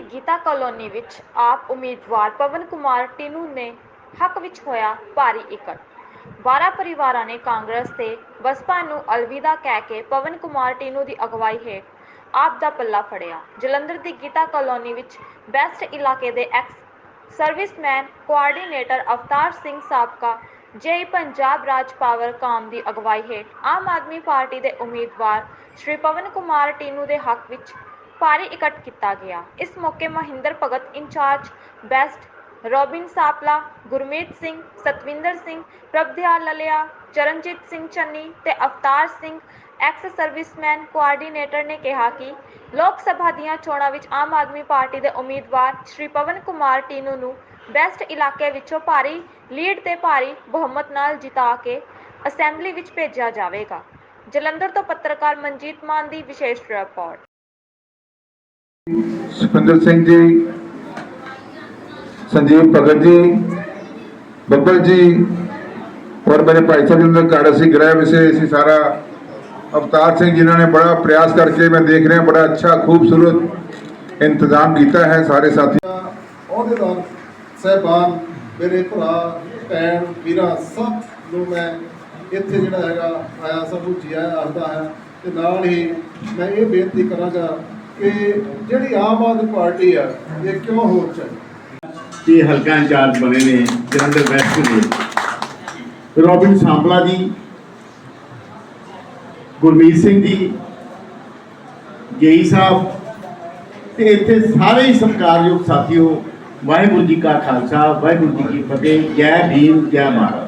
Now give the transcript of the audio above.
ਵਿੱਚ ਆਪ ਉਮੀਦਵਾਰ ਪਵਨ ਕੁਮਾਰ ਟੀਨੂ ਨੇ ਹੱਕ ਵਿੱਚ ਹੋਇਆ ਭਾਰੀ ਇਕੱਠ। 12 ਪਰਿਵਾਰਾਂ ਨੇ ਕਾਂਗਰਸ ਤੇ ਬਸਪਾ ਨੂੰ ਅਲਵਿਦਾ ਕਹਿ ਕੇ ਪਵਨ ਕੁਮਾਰ ਟੀਨੂ ਦੀ ਅਗਵਾਈ ਹੇਠ ਆਪ ਦਾ ਪੱਲਾ ਫੜਿਆ। ਜਲੰਧਰ ਦੀ ਗੀਤਾ ਕਲੋਨੀ ਵਿੱਚ ਬੈਸਟ ਇਲਾਕੇ ਦੇ ex serviceman coordinator Avtar Singh ਸਾਬਕਾ ਜੇਈ ਪੰਜਾਬ ਰਾਜ ਪਾਵਰ ਕਾਮ ਦੀ ਅਗਵਾਈ ਹੇਠ ਆਮ ਆਦਮੀ ਪਾਰਟੀ ਦੇ ਉਮੀਦਵਾਰ ਸ਼੍ਰੀ ਪਵਨ ਕੁਮਾਰ ਟਿਨੂ ਦੇ ਹੱਕ ਵਿੱਚ ਭਾਰੀ ਇਕੱਠ ਕੀਤਾ ਗਿਆ। ਇਸ ਮੌਕੇ Mahinder Bhagat incharge west Robin Sapla, Gurmeet Singh, Satwinder Singh, Prabhdayal Lalia, Charanjit Singh Channi ਤੇ Avtar Singh, ex serviceman coordinator ਨੇ ਕਿਹਾ ਕਿ ਲੋਕ ਸਭਾ ਦੀਆਂ ਚੋਣਾਂ ਵਿੱਚ ਆਮ ਆਦਮੀ ਪਾਰਟੀ ਦੇ ਉਮੀਦਵਾਰ ਸ਼੍ਰੀ ਪਵਨ ਕੁਮਾਰ ਟੀਨੂ ਨੂੰ ਬੈਸਟ ਇਲਾਕੇ ਵਿੱਚੋਂ ਭਾਰੀ ਲੀਡ ਤੇ ਭਾਰੀ ਬਹੁਮਤ ਨਾਲ ਜਿਤਾ ਕੇ ਅਸੈਂਬਲੀ ਵਿੱਚ ਭੇਜਿਆ ਜਾਵੇਗਾ। ਜਲੰਧਰ ਤੋਂ ਪੱਤਰਕਾਰ ਮਨਜੀਤ ਮਾਨ ਦੀ ਵਿਸ਼ੇਸ਼ ਰਿਪੋਰਟ। ਸੁਖਿੰਦਰ ਸਿੰਘ ਜੀ, ਸੰਜੀਵ ਭਗਤ ਜੀ, ਬੱਬਲ ਜੀ, ਔਰ ਮੇਰੇ ਭਾਈ ਸਾਹਿਬ ਜੀ ਦੇ ਘਰ ਅਸੀਂ ਗ੍ਰਹਿ ਵਿਸੇ ਅਸੀਂ ਸਾਰਾ ਅਵਤਾਰ ਸਿੰਘ ਜਿਨ੍ਹਾਂ ਨੇ ਬੜਾ ਪ੍ਰयास ਕਰਕੇ ਮੈਂ ਦੇਖ ਰਿਹਾ, ਬੜਾ ਅੱਛਾ, ਖੂਬਸੂਰਤ ਇੰਤਜ਼ਾਮ ਕੀਤਾ ਹੈ ਸਾਰੇ ਸਾਥੀ। ਅਹੁਦੇਦਾਰ ਸਹਿਬਾਨ, ਮੇਰੇ ਭਰਾ, ਭੈਣ, ਵੀਰਾ ਸਭ ਨੂੰ ਮੈਂ ਇੱਥੇ ਜਿਹੜਾ ਹੈਗਾ ਆਇਆ, ਸਭ ਨੂੰ ਜੀ ਆਇਆਂ ਆਖਦਾ ਹੈ ਤੇ ਨਾਲ ਹੀ ਮੈਂ ਇਹ ਬੇਨਤੀ ਕਰਾਂਗਾ ਕਿ ਜਿਹੜੀ ਆਮ ਆਦਮੀ ਪਾਰਟੀ ਆ, ਇਹ ਕਿਉਂ ਹੋਰ ਚਾਹੀਦੀ ਇਹ ਹਲਕਾ ਇੰਚਾਰਜ ਬਣੇ ਨੇ, ਜਲੰਧਰ ਵੈਸਟ ਦੇ ਰੋਬਿਨ ਸਾਂਪਲਾ ਜੀ, ਗੁਰਮੀਤ ਸਿੰਘ ਜੀ, ਜੇਈ ਸਾਹਿਬ, ਤੇ ਇੱਥੇ ਸਾਰੇ ਹੀ ਸਤਿਕਾਰਯੋਗ ਸਾਥੀਓ, ਵਾਹਿਗੁਰੂ ਜੀ ਕਾ ਖਾਲਸਾ, ਵਾਹਿਗੁਰੂ ਜੀ ਕੀ ਫਤਿਹ, ਜੈ ਭੀਮ, ਜੈ ਭਾਰਤ